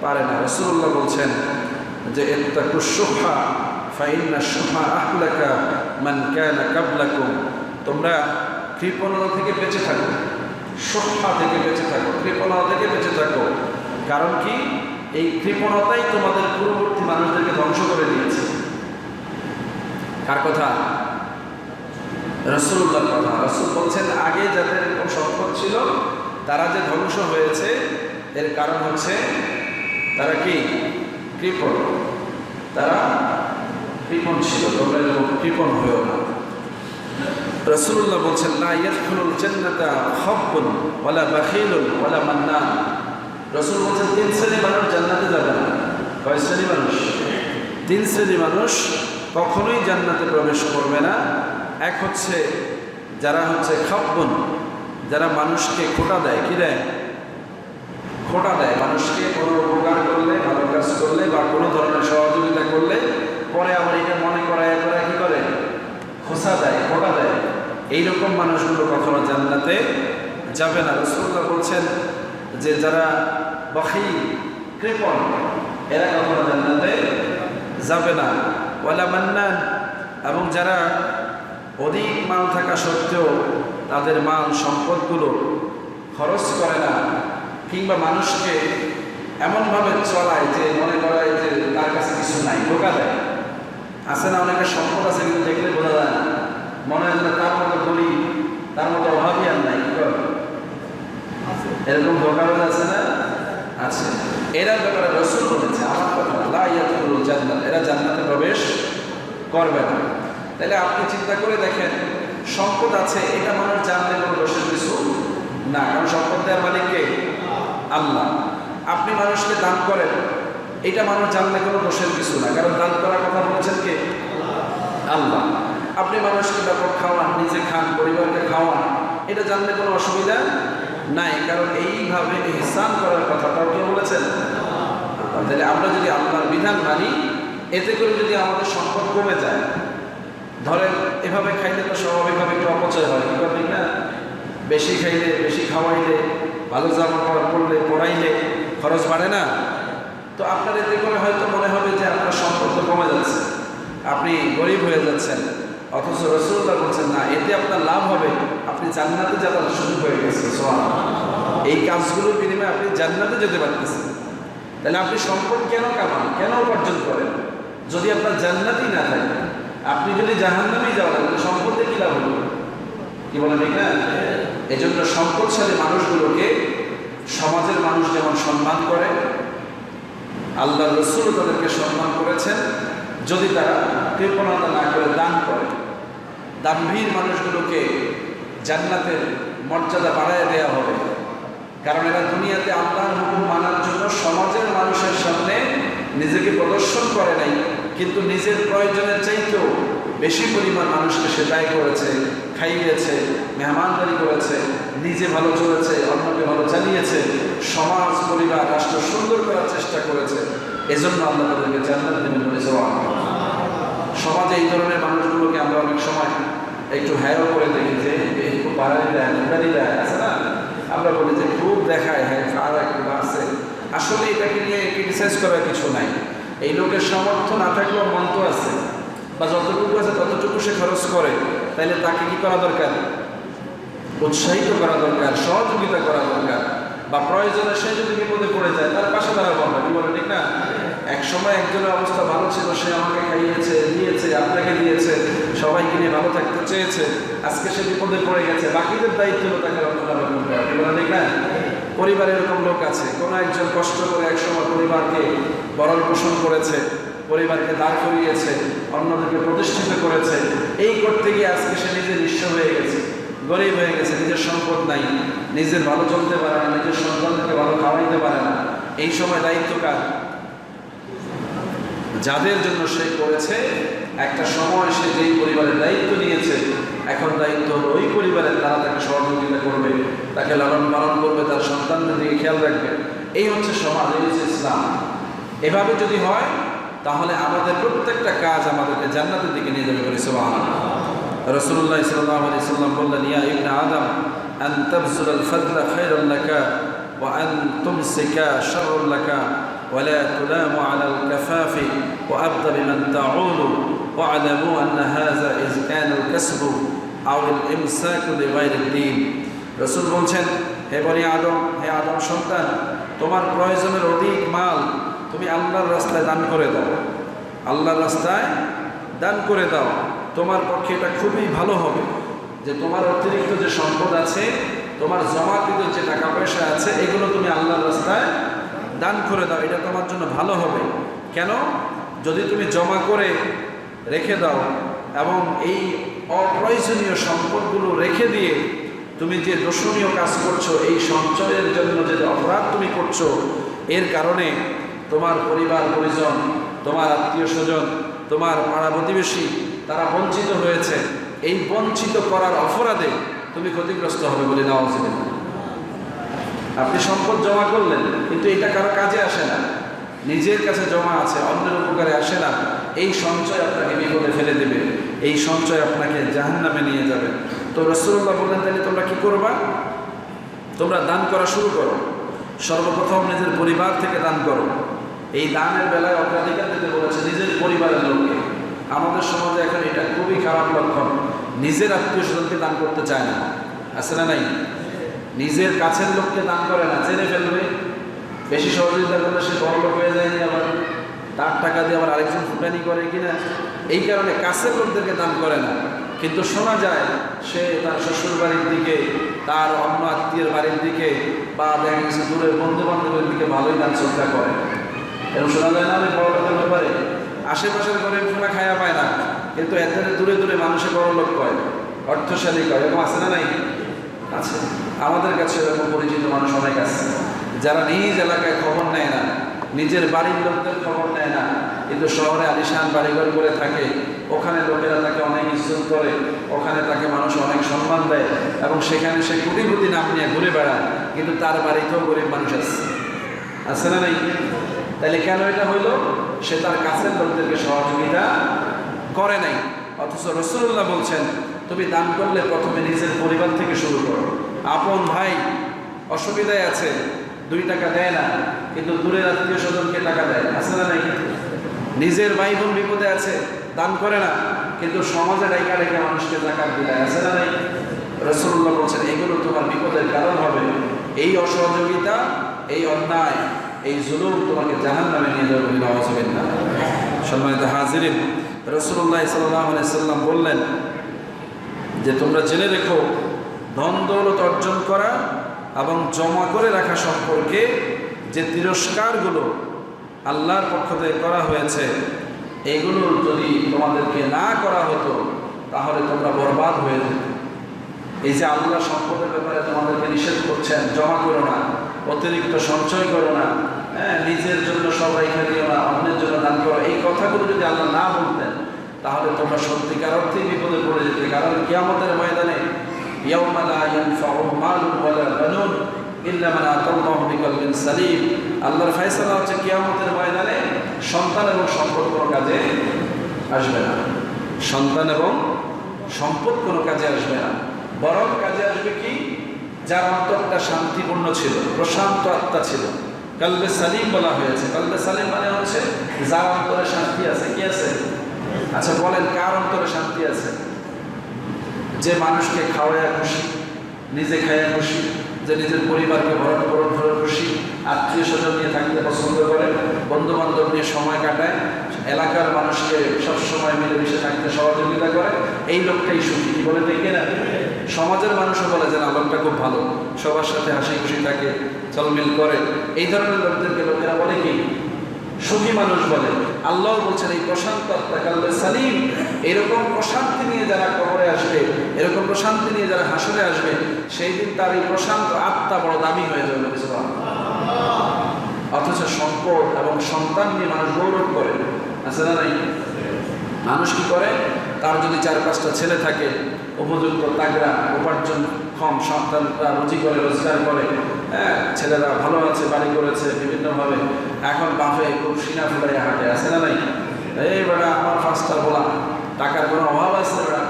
পারে না। রসুল্লাহ বলছেন যে এত্তাকু সুহা ফাইন্না সুহা আহলাকা মান কানা কাবলাকুম। তোমরা কৃপণতা থেকে বেঁচে থাকো। সুহা থেকে বেঁচে থাকো, কৃপণতা থেকে বেঁচে থাকো। কারণ কি? এই কৃপণতাই তোমাদের পূর্ববর্তী মানুষদেরকে ধ্বংস করে দিয়েছে। কার কথা? রসুল্লাহর কথা। রসুল বলছেন, আগে যাদের এরকম সম্পদ ছিল, তারা যে ধ্বংস হয়েছে, এর কারণ হচ্ছে তারা কি? কৃপণ। তারা কৃপণ ছিল, তোমরা এরকম কৃপণ হয়েও না। রসুল্লাহ বলছেন না ইয়াদখুলুল জান্নাতা খাব্বুন ওয়ালা বাখিলুন ওয়ালা মান্নান। রসুল বলছেন, তিন শ্রেণি মানুষ জান্নাতে যাবে না। কয় শ্রেণি মানুষ? তিন শ্রেণি মানুষ কখনোই জান্নাতে প্রবেশ করবে না। এক হচ্ছে যারা হচ্ছে খাব্বন যারা মানুষকে খোটা দেয়, কি দেয়? খোটা দেয়। মানুষকে কোনো উপকার করলে, ভালো কাজ করলে বা কোনো ধরনের সহযোগিতা করলে পরে আবার এটা মনে করায় করা কি করে? খোসা দেয়, খোটা দেয়। এইরকম মানুষগুলো কখনো জান্নাতে যাবে না। রসুল্লাহ বলছেন যে, যারা বখি, কৃপণ, এরা কখনো জান্নাতে যাবে না। ওয়ালা মান্নান, এবং যারা অধিক মাল থাকা সত্ত্বেও তাদের মাল সম্পদগুলো খরচ করে না। কিংবা মানুষকে এমনভাবে চলায় যে মনে করায় যে তার কাছে কিছু নাই ধোকা দেয়। আছে না অনেকের সম্পদ আছে কিন্তু দেখলে বোঝা যায় না। মনে হয় তার মতো গরিব তার মতো অভাবই আর নাই? এরকম ধোকাবাজ আছে না? আছে। এরা ব্যাপারে রসুল বলেছে, আমার কথা ইয়াদখুলুল জান্নাত, এরা জান্নাতে প্রবেশ করবে না। তাহলে আপনি চিন্তা করে দেখেন, সম্পদ আছে, এটা মানুষ জানলে কোনো দোষের কিছু না, কারণ সম্পদ দেওয়ার মালিক কে? আল্লাহ। আপনি মানুষকে দান করেন, এটা মানুষ জানলে কোনো দোষের কিছু না। কারণ দান করার কথা বলেছেন কে? আল্লাহ। আপনি মানুষকে ব্যাপক খাওয়ান, নিজে খান, পরিবারকে খাওয়ান, এটা জানলে কোনো অসুবিধা নাই। কারণ এইভাবে ইহসান করার কথাটাও কে বলেছেন? তাহলে আমরা যদি আল্লাহর বিধান মানি, এতে করে যদি আমাদের সম্পদ কমে যায়, ধরেন এভাবে খাইলে তো স্বাভাবিকভাবে একটু অপচয় হয়, কি ঠিক না? বেশি খাইলে, বেশি খাওয়াইলে ভালো জামা কাপড় পরলে পড়াইলে খরচ বাড়ে না। তো আপনার এতে করে হয়তো মনে হবে যে আপনার সম্পদ কমে যাচ্ছে, আপনি গরিব হয়ে যাচ্ছেন, অথচ রসুল্লাহ বলছেন, না, এতে আপনার লাভ হবে, আপনি জান্নাতে যাওয়ার সুযোগ হয়ে গেছে। এই কাজগুলোর বিনিময়ে আপনি জান্নাতে যেতে পারতেছেন। তাহলে আপনি সম্পদ কেন কামান? কেন উপার্জন করেন? যদি আপনার জান্নাতই না থাকে, আপনি যদি জাহান্নামেই যাওয়া তাহলে সম্পদে কি লাভ হলো কি বলেন ঠিক এই জন্য সম্পদশালী মানুষগুলোকে সমাজের মানুষ যেমন সম্মান করে আল্লাহ রসুল তাদেরকে সম্মান করেছেন, যদি তারা কৃপণতা না করে দান করে দানভীর মানুষগুলোকে জান্নাতের মর্যাদা বাড়ায় দেওয়া হবে। কারণ এরা দুনিয়াতে আল্লাহর হুকুম মানার জন্য সমাজের মানুষের সামনে নিজেকে প্রদর্শন করে নাই, কিন্তু নিজের প্রয়োজনের চাইতেও বেশি পরিমাণ মানুষকে সে দায় করেছে, খাইয়েছে, মেহমানদারি করেছে, নিজে ভালো চলেছে, অন্যকে ভালো চালিয়েছে, সমাজ, পরিবার, রাষ্ট্র সুন্দর করার চেষ্টা করেছে। এজন্য আল্লাহ তাদেরকে জান্নাত দেবেন বলেছে সমাজে এই ধরনের মানুষগুলোকে আমরা অনেক সময় একটু হ্যারো করে দেখি যে একটু বাড়াই দেয় ইত্যাদি দেয় আছে না আমরা বলি যে খুব দেখায় হ্যাঁ আর একটু আছে। আসলে এটাকে নিয়ে ক্রিটিসাইজ করার কিছু নাই। এই লোকের সামর্থ্য না থাকলেও মন তো আছে। বা যতটুকু আছে ততটুকু সে খরচ করে তাহলে তাকে কি করা দরকার? উৎসাহিত করা দরকার, সহযোগিতা করা দরকার। বা প্রয়োজনে সে যদি বিপদে পড়ে যায়, তার পাশে দাঁড়াবো আমরা কি বলে, ঠিক না? এক সময় একজনের অবস্থা ভালো ছিল, সে আমাকে খাইয়েছে, দিয়েছে, আপনাকে দিয়েছে, সবাইকে নিয়ে ভালো থাকতে চেয়েছে, আজকে সে বিপদে পড়ে গেছে, বাকিদের দায়িত্ব হলো তাকে রক্ষণাবেক্ষণ করা ঠিক না? পরিবারে এরকম লোক আছে, কোনো একজন কষ্ট করে একসময় পরিবারকে বরণ পোষণ করেছে পরিবারকে দাঁড় করিয়েছে, অন্যদেরকে প্রতিষ্ঠিত করেছে। এই করতে গিয়ে আজকে সে নিজে নিঃস্ব হয়ে গেছে, গরিব হয়ে গেছে, নিজের সম্পদ নাই, নিজের ভালো চলতে পারে না, নিজের সন্তানকে ভালো খাওয়াইতে পারে না। এই সময় দায়িত্ব কার? যাদের জন্য সে করেছে, একটা সময় সে যেই পরিবারের দায়িত্ব নিয়েছে, এখন দায়িত্ব হলো ওই পরিবারের তারা তাকে সহযোগিতা করবে, তাকে লালন পালন করবে, তার সন্তানদের দিকে খেয়াল রাখবে। এই হচ্ছে সমাজ, এই হচ্ছে ইসলাম। এভাবে যদি হয় তাহলে আমাদের প্রত্যেকটা কাজ আমাদেরকে জান্নাতের দিকে নিয়ে যাবে বলে সোহান রসুল্লাহ সাল্লাহ আলি সাল্লাম বললেন ইয়া ইবনা আদম আন তাবসুল আল ফজলা খাইরুল লাকা ওয়া আন তুমসিকা শাররুল লাকা ولا تلام على الكفاف وأبد بمن تعول واعلموا أن هذا إذ كان الكسب أو الإمساك لغير الدين রসুল বলছেন হে বনি আদম হে আদম সন্তান তোমার প্রয়োজনের অধিক মাল তুমি আল্লাহর রাস্তায় দান করে দাও। আল্লাহর রাস্তায় দান করে দাও। তোমার পক্ষে এটা খুবই ভালো হবে যে তোমার অতিরিক্ত যে সম্পদ আছে, তোমার জমাকৃত যে টাকা পয়সা আছে, এগুলো তুমি আল্লাহর রাস্তায় দান করে দাও। এটা তোমার জন্য ভালো হবে। কেন? যদি তুমি জমা করে রেখে দাও এবং এই অপ্রয়োজনীয় সম্পদগুলো রেখে দিয়ে তুমি যে দর্শনীয় কাজ করছ, এই সঞ্চয়ের জন্য যে অপরাধ তুমি করছ, এর কারণে তোমার পরিবার পরিজন, তোমার আত্মীয় স্বজন, তোমার পাড়া প্রতিবেশী, তারা বঞ্চিত হয়েছে। এই বঞ্চিত করার অপরাধে তুমি ক্ষতিগ্রস্ত হবে বলে নেওয়া উচিত আপনি সম্পদ জমা করলেন, কিন্তু এটা কারও কাজে আসে না। নিজের কাছে জমা আছে, অন্যের উপকারে আসে না। এই সঞ্চয় আপনাকে বিপদে ফেলে দেবে। এই সঞ্চয় আপনাকে জাহান্নামে নিয়ে যাবে। তো রসুল্লাহ বললেন, তাহলে তোমরা কি করবা? তোমরা দান করা শুরু করো। সর্বপ্রথম নিজের পরিবার থেকে দান করো। এই দানের বেলায় অগ্রাধিকার দিতে বলেছে নিজের পরিবারের লোককে। আমাদের সমাজে এখন এটা খুবই খারাপ লক্ষণ। নিজের আত্মীয় স্বজনকে দান করতে চায় না। আছে না নাই? নিজের কাছের লোককে দান করে না, জেনে ফেলবে। বেশি সহযোগিতা করলে সে বড় লোক হয়ে যায়নি আবার। তার টাকা দিয়ে আবার আরেকজন ফুটানি করে কিনা। এই কারণে কাছের লোকদেরকে দান করে না। কিন্তু শোনা যায়, সে তার শ্বশুর বাড়ির দিকে, তার অন্য আত্মীয়ের বাড়ির দিকে বা দেখা গেছে দূরের বন্ধু বান্ধবের দিকে ভালোই দান শ্রদ্ধা করে। এরকম ব্যাপারে আশেপাশের ঘরে ফোনা খায়া পায় না। কিন্তু এত দূরে দূরে মানুষে বড় লোক কয়, অর্থশালী কয়, এরকম আছে না নাই? আছে। আমাদের কাছে এরকম পরিচিত মানুষ অনেক আছে। যারা নিজ এলাকায় খবর নেয় না, নিজের বাড়ির লোকদের খবর নেয় না, কিন্তু শহরে আলিশান বাড়িঘর করে থাকে, ওখানে লোকেরা তাকে অনেক ইজ্জত করে, ওখানে তাকে মানুষ অনেক সম্মান দেয়, এবং সেখানে সে কোটিপতি নাম নিয়ে ঘুরে বেড়ায়, কিন্তু তার বাড়িতেও গরিব মানুষ আছে। আছে না নাই? তাহলে কেন এটা হইল? সে তার কাছের লোকদেরকে সহযোগিতা করে নাই। অথচ রসুল্লাহ বলছেন, তুমি দান করলে প্রথমে নিজের পরিবার থেকে শুরু করো। আপন ভাই অসুবিধায় আছে, দুই টাকা দেয় না, কিন্তু দূরের আত্মীয় স্বজনকে টাকা দেয়। আছে না নাই নিজের ভাই বোন বিপদে আছে, দান করে না, কিন্তু সমাজে ডাইকা ডেকে মানুষকে জাকাত দিলায়। আছে না নাই? রসুল্লাহ বলছেন, এগুলো তোমার বিপদের কারণ হবে। এই অসহযোগিতা, এই অন্যায় এই জুলুম তোমাকে জাহান নামে নিয়ে যাবে বলে আওয়াজ হবেন না। সম্মানিত হাজিরিন রসুল্লাহ সাল্লাম বললেন যে, তোমরা জেনে রেখো, ধন দৌলত অর্জন করা এবং জমা করে রাখা সম্পর্কে যে তিরস্কারগুলো আল্লাহর পক্ষ থেকে করা হয়েছে, এগুলো যদি তোমাদেরকে না করা হতো, তাহলে তোমরা বরবাদ হয়ে যেত। এই যে আল্লাহ সম্পদের ব্যাপারে তোমাদেরকে নিষেধ করছেন, জমা করো না, অতিরিক্ত সঞ্চয় করো না হ্যাঁ নিজের জন্য সব রেখে দিও না, অন্যের জন্য দান করো। এই কথাগুলো যদি আল্লাহ না বলতেন, তাহলে তোমরা সত্যিকার অর্থেই বিপদে পড়ে যেতে। কারণ কিয়ামতের ময়দানে আল্লাহর ফয়সালা হচ্ছে কিয়ামতের ময়দানে সন্তান এবং সম্পদ কোনো কাজে আসবে না। সন্তান এবং সম্পদ কোনো কাজে আসবে না। বরং কাজে আসবে কি? যার অন্তরটা শান্তিপূর্ণ ছিল, প্রশান্ত আত্মা ছিল। কালবে সালিম বলা হয়েছে। কালবে সালিম মানে হচ্ছে যার অন্তরে শান্তি আছে। কি আছে? আচ্ছা বলেন, কার অন্তরে শান্তি আছে? যে মানুষকে খাওয়ায় খুশি, নিজে খাইয়া খুশি। যে নিজের পরিবারকে ভরণ করণ করে খুশি, আত্মীয় স্বজন নিয়ে থাকতে পছন্দ করে বন্ধু বান্ধব নিয়ে সময় কাটায়, এলাকার মানুষকে সবসময় মিলেমিশে থাকতে সহযোগিতা করে, এই লোকটাই সুখী। বলে দেখে না সমাজের মানুষও বলে যে, না, লোকটা খুব ভালো। সবার সাথে হাসি খুশি থাকে, চলমিল করে। এই ধরনের লোকদেরকে লোকেরা বলে কি? সুখী মানুষ বলে। আল্লাহ বলছেন, এই প্রশান্ত আত্মা কালবে সালিম, এরকম প্রশান্তি নিয়ে যারা কবরে আসবে, এরকম প্রশান্তি নিয়ে যারা হাসরে আসবে, সেই দিন তার এই প্রশান্ত আত্মা বড় দামি হয়ে যাবে অথচ সম্পদ এবং সন্তান নিয়ে মানুষ গৌরব করে। আছে না নাই? মানুষ কি করে? তার যদি চার পাঁচটা ছেলে থাকে উপযুক্ত তাগরা উপার্জন ক্ষম, সন্তানরা রুচি করে, রোজগার করে ছেলেরা ভালো আছে, বাড়ি করেছে, বিভিন্নভাবে। এখন বাফে খুব সিনা ফুলাইয়া হাঁটে, আছে না নাই? এই বেড়া আমার ফার্স্টটা বলা। টাকার কোনো অভাব আছে বেড়া